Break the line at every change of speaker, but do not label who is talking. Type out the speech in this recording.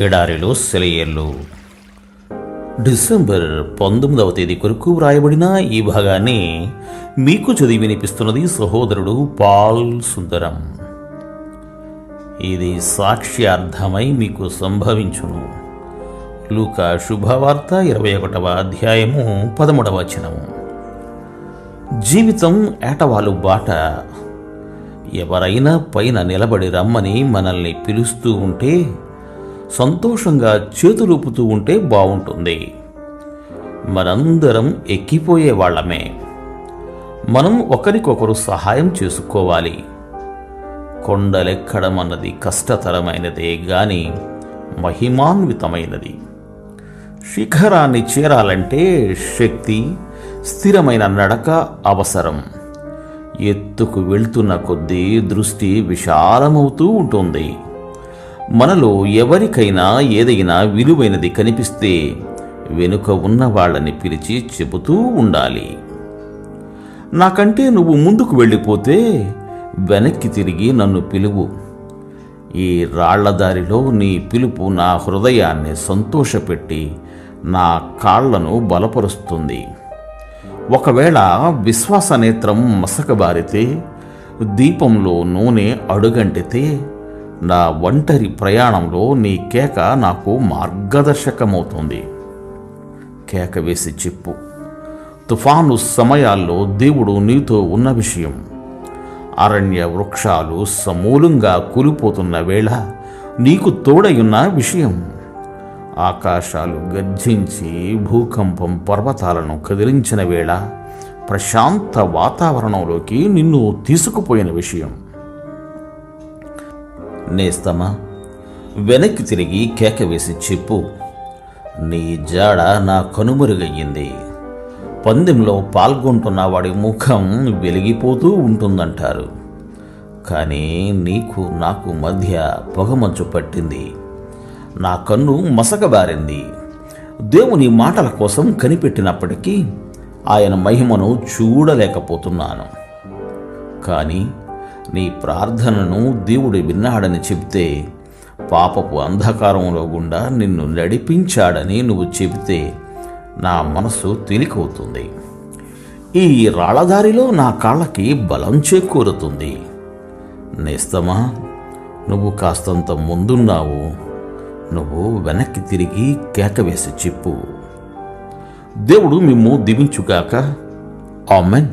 ఎడారిలో సెలయేర్లు. డిసెంబర్ పంతొమ్మిదవ తేదీ కొరకు వ్రాయబడిన ఈ భాగాన్ని మీకు చదివి వినిపిస్తున్నది సహోదరుడు పాల్ సుందరం. ఇది సాక్ష్యార్థమై మీకు సంభవించును. లూకా శుభవార్త ఇరవై ఒకటవ అధ్యాయము పదమూడవ వచనము. జీవితం ఏటవాలు బాట? ఎవరైనా పైన నిలబడి రమ్మని మనల్ని పిలుస్తూ ఉంటే సంతోషంగా చేతులూపుతూ ఉంటే బాగుంటుంది మనందరం ఎక్కిపోయే వాళ్ళమే. మనం ఒకరికొకరు సహాయం చేసుకోవాలి. కొండలెక్కడం అన్నది కష్టతరమైనదే గాని మహిమాన్వితమైనది. శిఖరాన్ని చేరాలంటే శక్తి స్థిరమైన నడక అవసరం. ఎత్తుకు వెళ్తున్న కొద్దీ దృష్టి విశాలమవుతూ ఉంటుంది. మనలో ఎవరికైనా ఏదైనా విలువైనది కనిపిస్తే వెనుక ఉన్న వాళ్ళని పిలిచి చెబుతూ ఉండాలి. నాకంటే నువ్వు ముందుకు వెళ్ళిపోతే వెనక్కి తిరిగి నన్ను పిలువు. ఈ రాళ్ళదారిలో నీ పిలుపు నా హృదయాన్ని సంతోషపెట్టి నా కాళ్ళను బలపరుస్తుంది. ఒకవేళ విశ్వాస నేత్రం మసకబారితే దీపంలో నూనె అడుగంటితే నా ఒంటరి ప్రయాణంలో నీ కేక నాకు మార్గదర్శకమవుతుంది. కేక వేసి చెప్పు. తుఫాను సమయాల్లో దేవుడు నీతో ఉన్న విషయం. అరణ్య వృక్షాలు సమూలంగా కూలిపోతున్న వేళ నీకు తోడయున్న విషయం. ఆకాశాలు గర్జించి భూకంపం పర్వతాలను కదిలించిన వేళ ప్రశాంత వాతావరణంలోకి నిన్ను తీసుకుపోయిన విషయం. నేస్తమా? వెనక్కి తిరిగి కేక వేసి చెప్పు. నీ జాడ నా కనుమరుగయ్యింది. పందెంలో పాల్గొంటున్న వాడి ముఖం వెలిగిపోతూ ఉంటుందంటారు. కానీ నీకు నాకు మధ్య పొగమంచు పట్టింది. నా కన్ను మసకబారింది. దేవుని మాటల కోసం కనిపెట్టినప్పటికీ ఆయన మహిమను చూడలేకపోతున్నాను. కానీ నీ ప్రార్థనను దేవుడు విన్నాడని చెబితే పాపపు అంధకారంలో గుండా నిన్ను నడిపించాడని నువ్వు చెబితే నా మనసు తేలికవుతుంది. ఈ రాళ్ళదారిలో నా కాళ్ళకి బలం చేకూరుతుంది. నేస్తమా నువ్వు కాస్తంత ముందున్నావు. నువ్వు వెనక్కి తిరిగి కేక వేసి చెప్పు. దేవుడు మిమ్ము దివించుగాక. ఆమెన్.